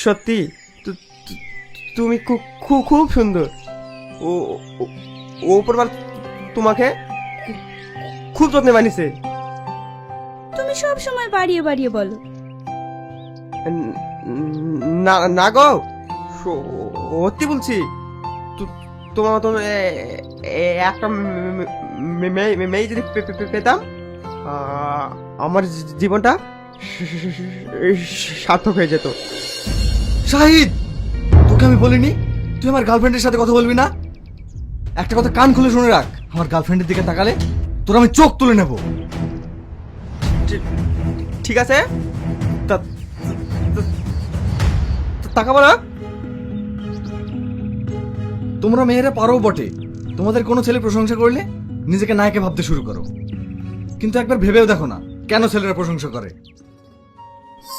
সত্যি তুমি খুব খুব সুন্দর। ও ও- ওপরবার তোমাকে খুব যত্নে বানিয়েছে তুমি সব সময় বাড়িয়ে বাড়িয়ে বলো। না না গো সত্যি বলছি তোমার মতন একটা মেয়ে যদি পেতাম আমার জীবনটা সার্থক হয়ে যেত। শাহিদ তোকে আমি বলিনি? তুই আমার গার্লফ্রেন্ডের সাথে কথা বলবি না? একটা কথা কান খুলে শুনে রাখ। আমার গার্লফ্রেন্ডের দিকে তাকালে তোর আমি চোখ তুলে নেব। ঠিক- ঠিক আছে। তা- তা- তা- তাকাবো না। তোমরা মেয়েরা পারো বটে। তোমাদের কোনো ছেলে প্রশংসা করলে নিজেকে নায়কে ভাবতে শুরু করো। কিন্তু একবার ভেবেও দেখো না কেন ছেলেরা প্রশংসা করে।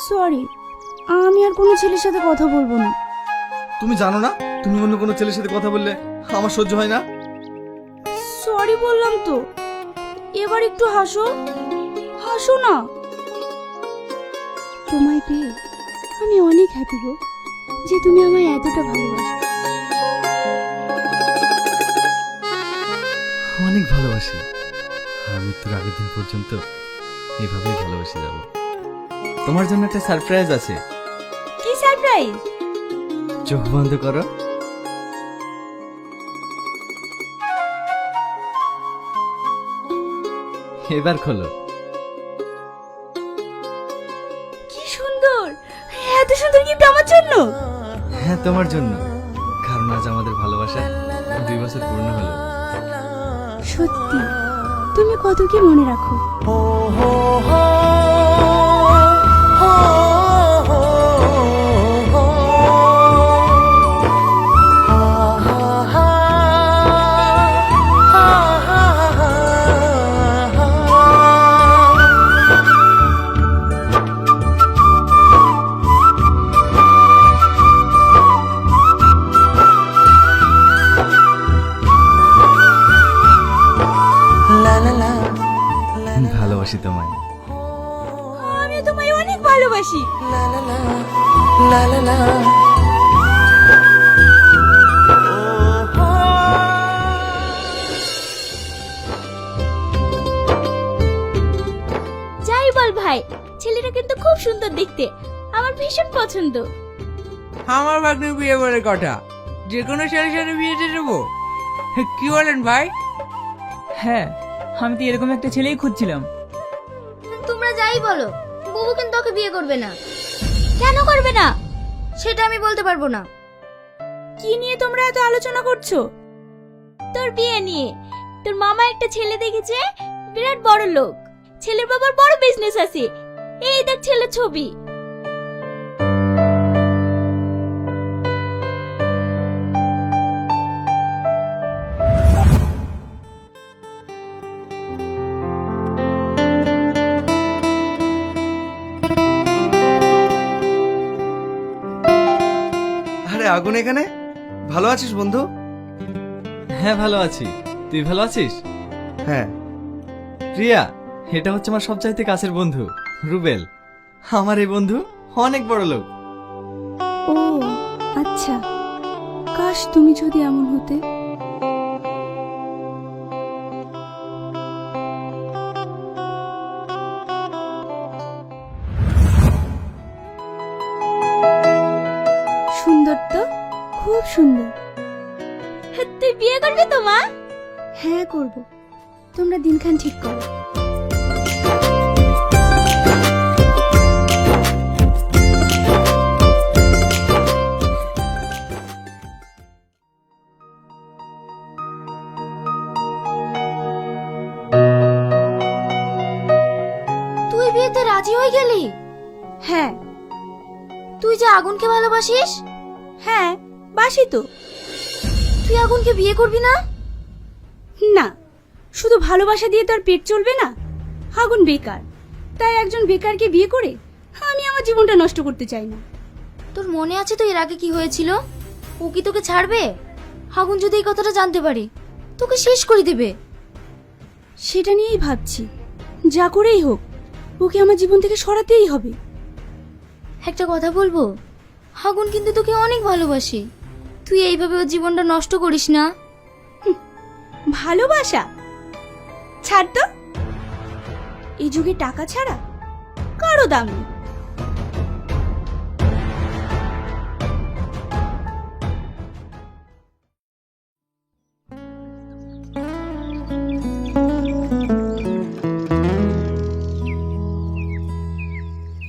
সরি আমি আর কোনো ছেলের সাথে কথা বলব না। তুমি জানো না? তুমি অন্য কোনো ছেলের সাথে কথা বললে আমার সহ্য হয় না? সরি বললাম তো। এবার একটু হাসো। হাসো না। তোমায় পেয়ে আমি অনেক হ্যাপি গো যে তুমি আমায় এতটা ভালোবাসো। অনেক ভালোবাসি। আর মৃত্যুর আগের দিন পর্যন্ত এভাবেই ভালোবাসি যাব। তোমার জন্য একটা সারপ্রাইজ আছে। সারপ্রাইজ। চোখ বন্ধ করো। এবার খোলো। কি সুন্দর। এত সুন্দর গিফট আমার জন্য। হ্যাঁ তোমার জন্য। কারণ আজ আমাদের ভালোবাসা দুই বছর পূর্ণ হলো। সত্যি তুমি কত কি মনে রাখো? যাই বল ভাই ছেলেটা কিন্তু খুব সুন্দর দেখতে। আমার ভীষণ পছন্দ। আমার ভাগ্নের বিয়ে বলে কথা যে কোনো ছেলের সাথে বিয়ে দিয়ে দেবো? কি বলেন ভাই? হ্যাঁ আমি তো এরকম একটা ছেলেই খুঁজছিলাম। তোমরা যাই বলো বুবু কিন্তু ওকে বিয়ে করবে না। কেন করবে না? সেটা আমি বলতে পারব না। কি নিয়ে তোমরা এত আলোচনা করছ? তোর বিয়ে নিয়ে। তোর মামা একটা ছেলে দেখেছে, বিরাট বড় লোক ছেলের বাবার বড় বিজনেস আছে। এই দেখ ছেলের ছবি। এখানে? ভালো আছিস বন্ধু? হ্যাঁ ভালো আছি। তুই ভালো আছিস? হ্যাঁ। প্রিয়া এটা হচ্ছে আমার সবচাইতে কাছের বন্ধু রুবেল। আমার এই বন্ধু অনেক বড় লোক। ও আচ্ছা। কাশ তুমি যদি এমন হতে? খুব সুন্দর। তুই বিয়ে করবি তো মা? হ্যাঁ করব। তোমরা দিনখান ঠিক করো। তুই বিয়েতে রাজি হয়ে গেলি? হ্যাঁ। তুই যে আগুনকে ভালোবাসিস? হ্যাঁ। বাসি তো। তুই আগুনকে বিয়ে করবি না? না শুধু ভালোবাসা দিয়ে তো আর পেট চলবে না। আগুন বেকার। তাই একজন বেকারকে বিয়ে করে আমি আমার জীবনটা নষ্ট করতে চাই না। তোর মনে আছে তো এর আগে কি হয়েছিল? ও কি তোকে ছাড়বে? আগুন যদি এই কথাটা জানতে পারে তোকে শেষ করে দেবে। সেটা নিয়েই ভাবছি। যা করেই হোক ওকে আমার জীবন থেকে সরাতেই হবে। একটা কথা বলব? হাগুন কিন্তু তোকে অনেক ভালোবাসে। তুই এইভাবে ওর জীবনটা নষ্ট করিস না। ভালোবাসা। ছাড় তো। এই যুগে টাকা ছাড়া কারও দাম নেই।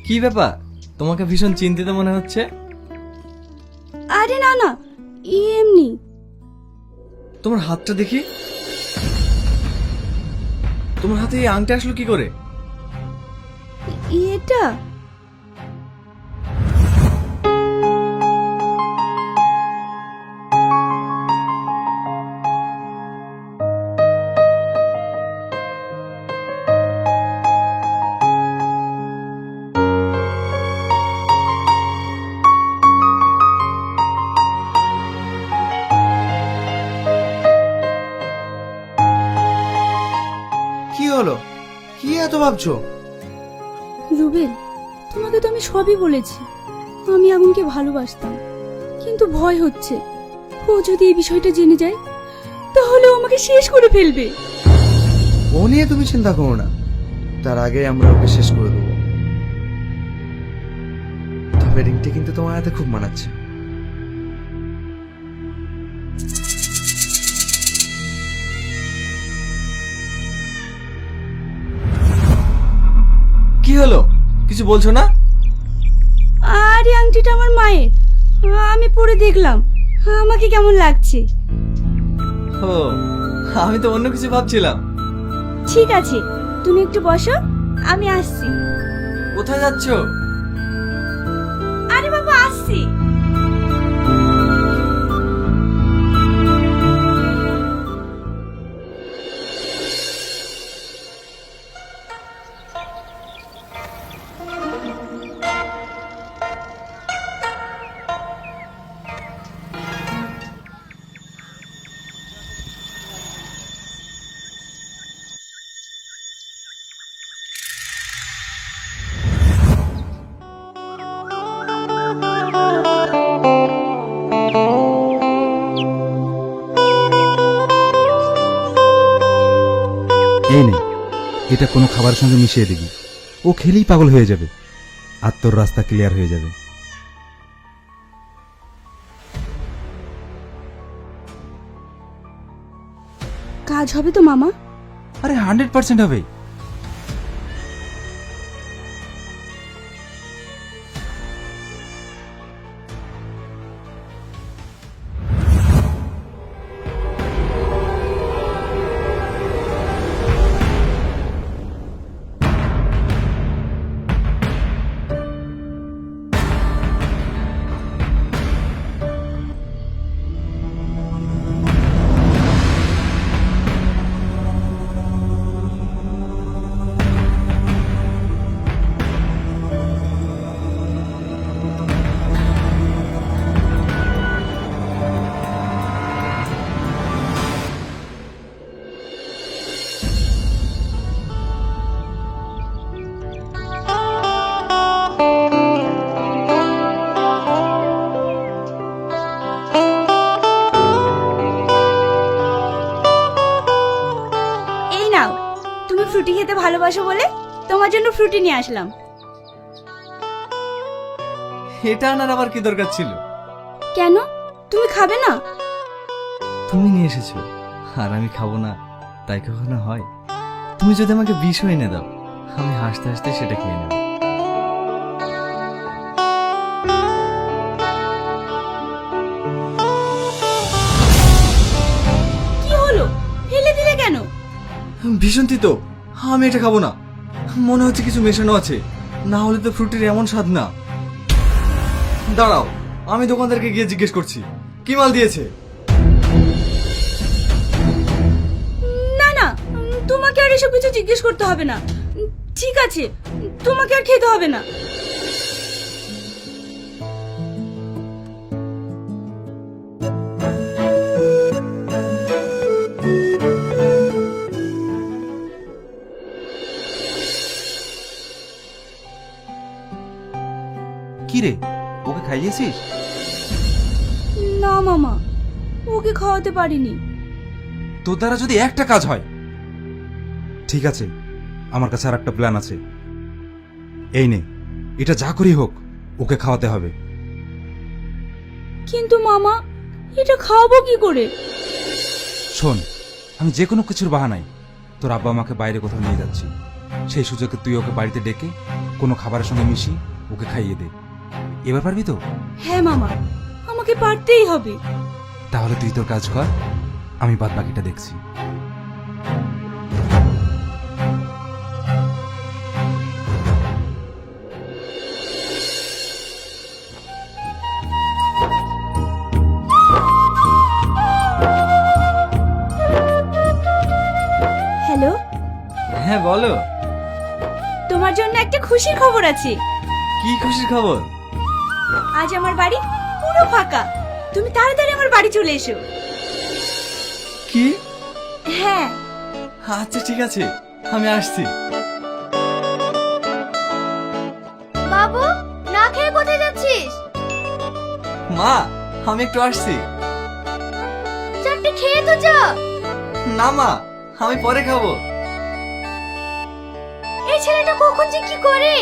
কি ব্যাপার? তোমাকে ভীষণ চিন্তিত মনে হচ্ছে? আরে না না। এমনি। তোমার হাতটা দেখি? তোমার হাতে এই আংটা আসলো কি করে? এটা? হলো? কি এত ভাবছ? রুবেল তোমাকে তো আমি সবই বলেছি। আমি আগুনকে ভালোবাসতাম। কিন্তু ভয় হচ্ছে। ও যদি এই বিষয়টা জেনে যায় তাহলে ও আমাকে শেষ করে ফেলবে। ও নিয়ে তুমি চিন্তা করো না। তার আগে আমরা ওকে শেষ করে দেবো। তবে রিংটা কিন্তু তোমার হাতে খুব মানাচ্ছে। হলো? কিছু বলছো না? আর আংটিটা আমার মায়ের। আমি পরে দেখলাম। আমাকে কেমন লাগছে? ও আমি তো অন্য কিছু ভাবছিলাম। ঠিক আছে তুমি একটু বসো আমি আসছি। কোথায় যাচ্ছো? এই নে এটা কোনো খাবারের সঙ্গে মিশিয়ে দিবি। ও খেলেই পাগল হয়ে যাবে আর তোর রাস্তা ক্লিয়ার হয়ে যাবে। কাজ হবে তো মামা? আরে হান্ড্রেড পার্সেন্ট হবে। ভালোবাসো বলে তোমার জন্য ফ্রুটি নিয়ে আসলাম। এটা আনার আবার কি দরকার ছিল? কেন? তুমি খাবে না? তুমি নিয়ে এসেছ। আর আমি খাব না তাই কখনো হয়? তুমি যদি আমাকে বিষ এনে দাও আমি হাসতে হাসতে সেটা খেয়ে নেব। কি হলো? ফেলে দিলে কেন? ভীষণ তিতো। আমি এটা খাব না। মনে হচ্ছে কিছু মেশানো আছে। না হলে তো ফ্রুটির এমন স্বাদ না। দাঁড়াও, আমি দোকানদারকে গিয়ে জিজ্ঞেস করছি। কি মাল দিয়েছে? না না, তোমাকে আর এসব কিছু জিজ্ঞেস করতে হবে না। ঠিক আছে, তোমাকে আর খেতে হবে না। রে ওকে খাইয়েছিস? না মামা। ওকে খাওয়াতে পারিনি। তোর দ্বারা যদি একটা কাজ হয় ঠিক আছে আমার কাছে আর একটা প্ল্যান আছে। এই নে এটা যা করি হোক ওকে খাওয়াতে হবে। কিন্তু মামা এটা খাওয়াবো কি করে? শোন আমি যে কোনো কিছুর বাহানায় তোর আব্বা আমাকে বাইরে কোথাও নিয়ে যাচ্ছি। সেই সুযোগে তুই ওকে বাড়িতে ডেকে কোনো খাবারের সঙ্গে মিশি ওকে খাইয়ে দে। এবার পারবি তো? হ্যাঁ মামা। আমাকে পারতেই হবে। তাহলে তুই তোর কাজ কর আমি বাদ বাকিটা দেখছি। হ্যালো? হ্যাঁ বলো। তোমার জন্য একটা খুশির খবর আছে। কি খুশির খবর? আজ আমার বাড়ি পুরো ফাঁকা। তুমি তাড়াতাড়ি আমার বাড়ি চলে এসো। কি? হ্যাঁ। আচ্ছা ঠিক আছে। আমি আসছি। বাবু না খেয়ে কোথায় যাচ্ছিস? মা আমি একটু আসছি। চারটে খেয়ে তো যা। না মা আমি পরে খাব। এই ছেলেটা কখন যে কি করে?